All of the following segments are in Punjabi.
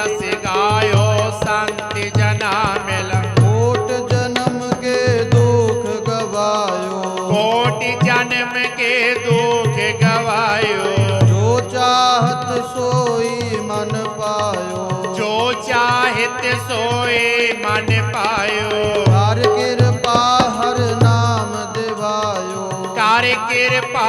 ਜਸ ਗਾਇਓ ਸੰਤ ਜਨਾ ਮਿਲ ਕੋਟ ਜਨਮ ਕੇ ਦੁਖ ਗਵਾਇਓ ਕੋਟ ਜਨਮ ਕੇ ਦੁਖ ਗਵਾਇਓ ਜੋ ਚਾਹਤ ਸੋਈ ਮਨ ਪਾਇਓ ਜੋ ਚਾਹਿਤ ਸੋਏ ਮਨ ਪਾਇਓ ਹਰ ਕਿਰਪਾ ਹਰ ਨਾਮ ਦਿਵਾਇਓ ਕਰ ਕਿਰਪਾ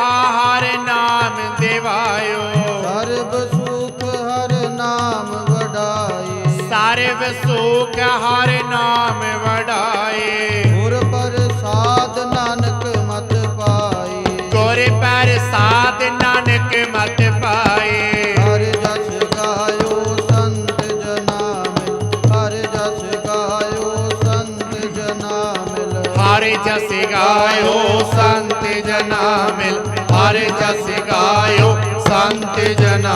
ਸਰਬ ਸੁਖ ਹਰ ਨਾਮ ਵਡਾਏ। ਗੁਰ ਪ੍ਰਸਾਦ ਨਾਨਕ ਮਤ ਪਾਈ ਗੁਰ ਪ੍ਰਸਾਦ ਨਾਨਕ ਮਤ ਪਾਏ। ਹਰ ਜਸ ਗਾਇਓ ਸੰਤ ਜਨਾ ਮਿਲ ਹਰ ਜਸ ਗਾਇਓ ਸੰਤ ਜਨਾ ਮਿਲ ਹਰ ਜਸ ਗਾਇਓ ਸੰਤ ਜਨਾ ਮਿਲ ਹਰ ਜਸ ਗਾਇਓ ਸੰਤ ਜਨਾ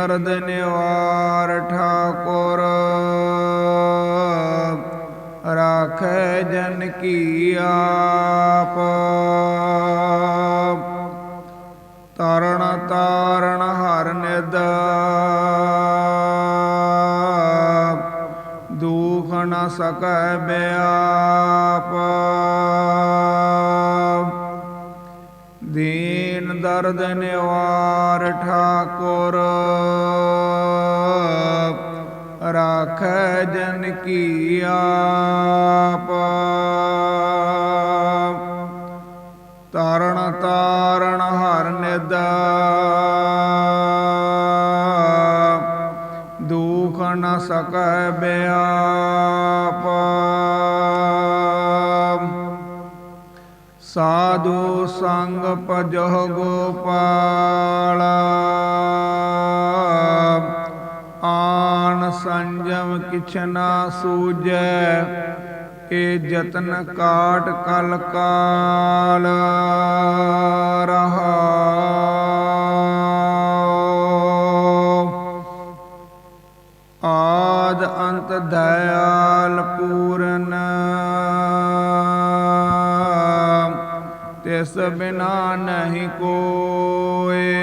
ਦਰਦ ਨਿਵਾਰ ਠਾਕੁਰ। ਰਾਖੈ ਜਨ ਕੀ ਆਪ। ਤਰਣ ਤਾਰਣ ਹਰ ਨਿਦ। ਦੁਖ ਨ ਸਕੈ ਬਿਆਪ। ਦੀਨ ਦਰਦ ਨਿਵਾਰ ਠਾਕੁਰ। ਰਾਖੈ ਜਨ ਕੀ ਆਪ। ਤਾਰਨ ਤਾਰਨ ਹਰ ਨਿਦ। ਦੁਖ ਨ ਸਕੈ ਬਿਆਪ ਸਾਧੂ ਸੰਗ ਭਜੋ ਗੋਪਾਲ। ਆਨ ਸੰਜਮ ਕਿਛ ਨਾ ਸੂਜੈ ਏ ਜਤਨ ਕਾਟ ਕਲ ਕਾਲ ਰਹਾ। ਆਦ ਅੰਤ ਦਇਆਲ ਪੂਰਨ ਤਿਸ ਬਿਨਾ ਨਹੀਂ ਕੋਏ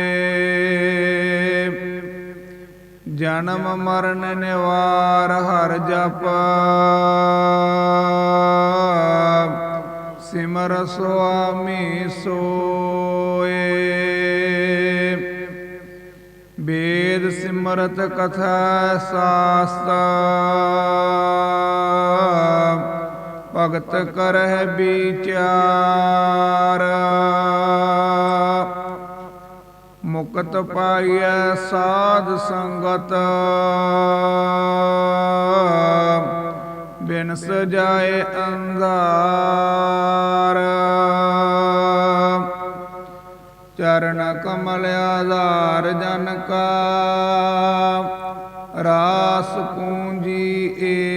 ਜਨਮ, ਮਰਨ, ਨਿਵਾਰ, ਹਰ ਜਪ। ਸਿਮਰ, ਸੁਆਮੀ, ਸੋਏ। ਵੇਦ, ਸਿਮਰਤ, ਕਥਾ, ਸਾਸਤ। ਭਗਤ ਕਰਹਿ ਵਿਚਾਰ ਮੁਕਤ ਪਾਈਐ ਸਾਧ ਸੰਗਤ। ਬਿਨ ਸਜਾਏ ਅੰਧਾਰ ਚਰਨ ਕਮਲ ਆਧਾਰ ਜਨ ਕਾ। ਰਾਸ ਪੂੰਜੀ ਏਕ